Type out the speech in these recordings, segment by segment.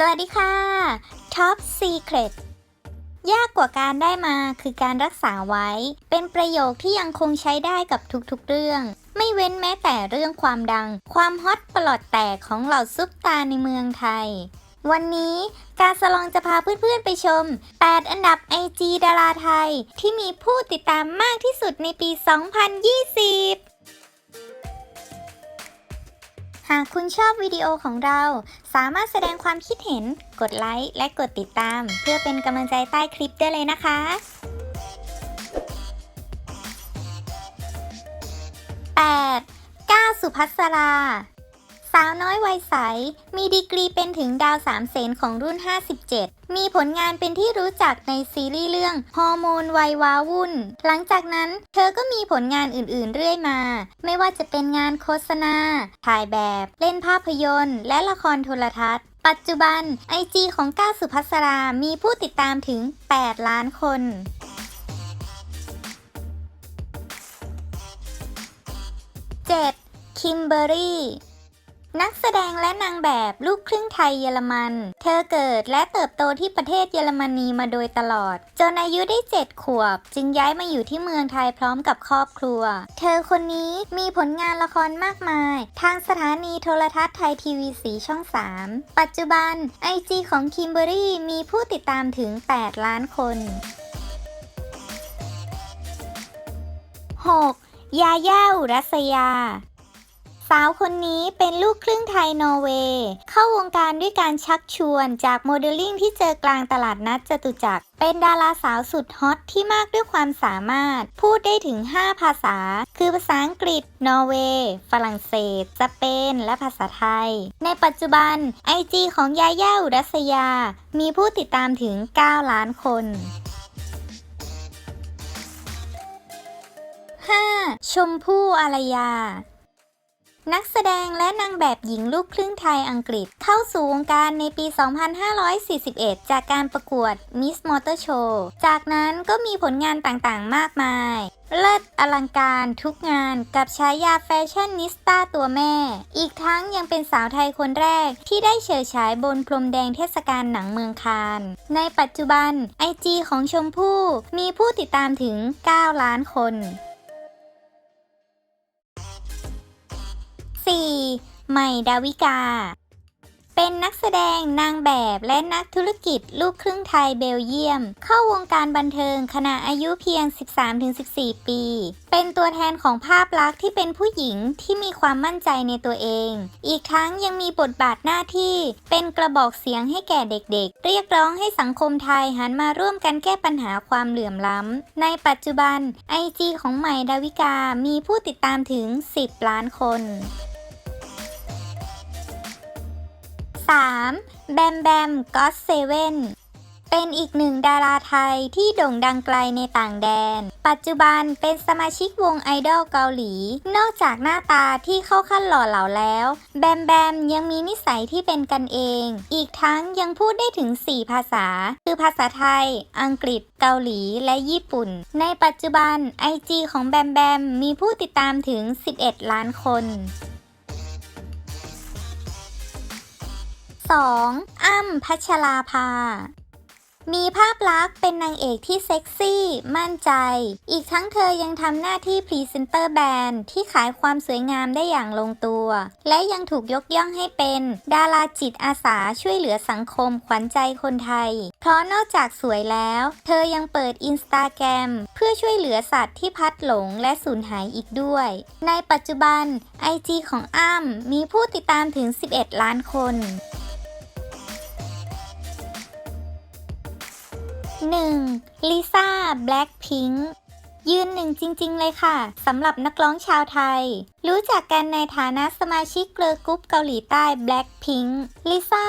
สวัสดีค่ะ Top Secret ยากกว่าการได้มาคือการรักษาไว้ เป็นประโยคที่ยังคงใช้ได้กับทุกๆเรื่อง ไม่เว้นแม้แต่เรื่องความดัง ความฮอตปลอดแตกของเหล่าซุปตาในเมืองไทย วันนี้การสลองจะพาเพื่อนๆไปชม 8 อันดับ IG ดาราไทย ที่มีผู้ติดตามมากที่สุดในปี 2020 หากคุณชอบวิดีโอของเรา สามารถแสดงความคิดเห็น กดไลค์และกดติดตาม เพื่อเป็นกำลังใจใต้คลิปได้เลยนะคะ 8. ก้าสุภัสราาวน้อยวัยใส มีดีกรีเป็นถึงดาวสามเสนของรุ่น 57 มีผลงานเป็นที่รู้จักในซีรีส์เรื่องฮอร์โมนวัยว้าวุ่น หลังจากนั้นเธอก็มีผลงานอื่นๆเรื่อยมา ไม่ว่าจะเป็นงานโฆษณา ถ่ายแบบ เล่นภาพยนตร์ และละครโทรทัศน์ปัจจุบันไอจีของก้าวสุภัสรา มีผู้ติดตามถึง 8 ล้านคน 7. คิมเบอรี่ นักแสดงและนางแบบลูกครึ่งไทยเยอรมัน เธอเกิดและเติบโตที่ประเทศเยอรมนีมาโดยตลอด จนอายุได้ 7 ขวบ จึงย้ายมาอยู่ที่เมืองไทยพร้อมกับครอบครัว เธอคนนี้มีผลงานละครมากมาย ทางสถานีโทรทัศน์ไทยทีวีสีช่อง 3 ปัจจุบันไอจีของคิมเบอรี่มีผู้ติดตามถึง 8 ล้านคน 6. ยาย่าอุรัสยา สาวคนนี้เป็นลูกครึ่งไทยนอร์เวย์ เข้าวงการด้วยการชักชวนจากโมเดลลิ่งที่เจอกลางตลาดนัดจตุจักร เป็นดาราสาวสุดฮอตที่มากด้วยความสามารถ พูดได้ถึง 5 ภาษา คือภาษาอังกฤษ นอร์เวย์ ฝรั่งเศส สเปน และภาษาไทย ในปัจจุบันไอจีของยาย่าอุรัสยา มีผู้ติดตามถึง 9 ล้านคน 5. ชมพู่อารยา นักแสดงและนางแบบหญิงลูกครึ่งไทยอังกฤษ เข้าสู่วงการในปี 2541 จากการประกวด Miss Motor Show จากนั้นก็มีผลงานต่างๆ มากมาย เลิศอลังการทุกงานกับฉายาแฟชั่นนิสต้าตัวแม่ อีกทั้งยังเป็นสาวไทยคนแรกที่ได้เฉิดฉายบนพรมแดงเทศกาลหนังเมืองคาน ในปัจจุบันไอจีของชมพู่มีผู้ติดตามถึง 9 ล้านคน 4. ใหม่ดาวิกา เป็นนักแสดงนางแบบและนักธุรกิจลูกครึ่งไทยเบลเยียม เข้าวงการบันเทิงขณะอายุเพียง 13-14 ปี เป็นตัวแทนของภาพลักษณ์ที่เป็นผู้หญิงที่มีความมั่นใจในตัวเอง อีกทั้งยังมีบทบาทหน้าที่ เป็นกระบอกเสียงให้แก่เด็กๆ เรียกร้องให้สังคมไทยหันมาร่วมกันแก้ปัญหาความเหลื่อมล้ำ ในปัจจุบันไอจีของใหม่ดาวิกามีผู้ติดตามถึง 10 ล้านคน 3. แบมแบมก็อตเซเว่นเป็นอีกหนึ่งดาราไทยที่โด่งดังไกลในต่างแดน ปัจจุบันเป็นสมาชิกวงไอดอลเกาหลี นอกจากหน้าตาที่เข้าขั้นหล่อเหลาแล้ว แบมแบมยังมีนิสัยที่เป็นกันเอง อีกทั้งยังพูดได้ถึง 4 ภาษา คือภาษาไทย อังกฤษ เกาหลีและญี่ปุ่น ในปัจจุบันไอจีของแบมแบมมีผู้ติดตามถึง 11 ล้านคน 2. อ้ำพัชราภา มีภาพลักษณ์เป็นนางเอกที่เซ็กซี่ มั่นใจ อีกทั้งเธอยังทำหน้าที่พรีเซนเตอร์แบรนด์ที่ขายความสวยงามได้อย่างลงตัว และยังถูกยกย่องให้เป็น ดาราจิตอาสาช่วยเหลือสังคมขวัญใจคนไทย เพราะนอกจากสวยแล้ว เธอยังเปิดอินสตาแกรมเพื่อช่วยเหลือสัตว์ที่พัดหลงและสูญหายอีกด้วย ในปัจจุบันไอจีของอ้ำมีผู้ติดตามถึง 11 ล้านคน 1. ลิซ่าแบล็คพิงค์ยืนหนึ่งจริง ๆ เลยค่ะสำหรับนักร้องชาวไทย รู้จักกันในฐานะสมาชิกเกลือกรุ๊ปเกาหลีใต้ Blackpink ลิซ่า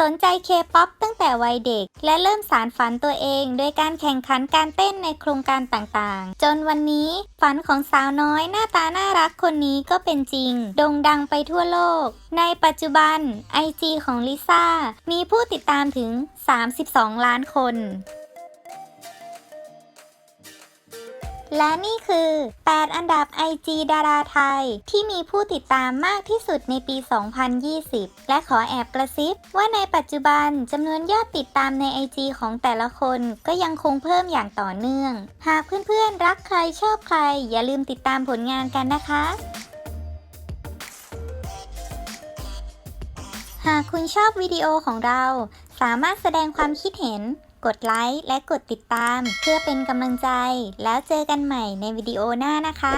สนใจเคป๊อปตั้งแต่วัยเด็ก และเริ่มสารฝันตัวเองโดยการแข่งขันการเต้นในโครงการต่างๆ จนวันนี้ฝันของสาวน้อยหน้าตาน่ารักคนนี้ก็เป็นจริง โด่งดังไปทั่วโลก ในปัจจุบัน IG ของลิซ่ามีผู้ติดตามถึง 32 ล้านคน และนี่คือ 8 อันดับ IG ดาราไทย ที่มีผู้ติดตามมากที่สุดในปี 2020 และขอแอบกระซิบ ว่าในปัจจุบันจำนวนยอดติดตามใน IG ของแต่ละคนก็ยังคงเพิ่มอย่างต่อเนื่อง หากเพื่อนๆ รักใครชอบใคร อย่าลืมติดตามผลงานกันนะคะ หากคุณชอบวิดีโอของเรา สามารถแสดงความคิดเห็น กดไลค์และกดติดตาม เพื่อเป็นกำลังใจ แล้วเจอกันใหม่ในวิดีโอหน้านะคะ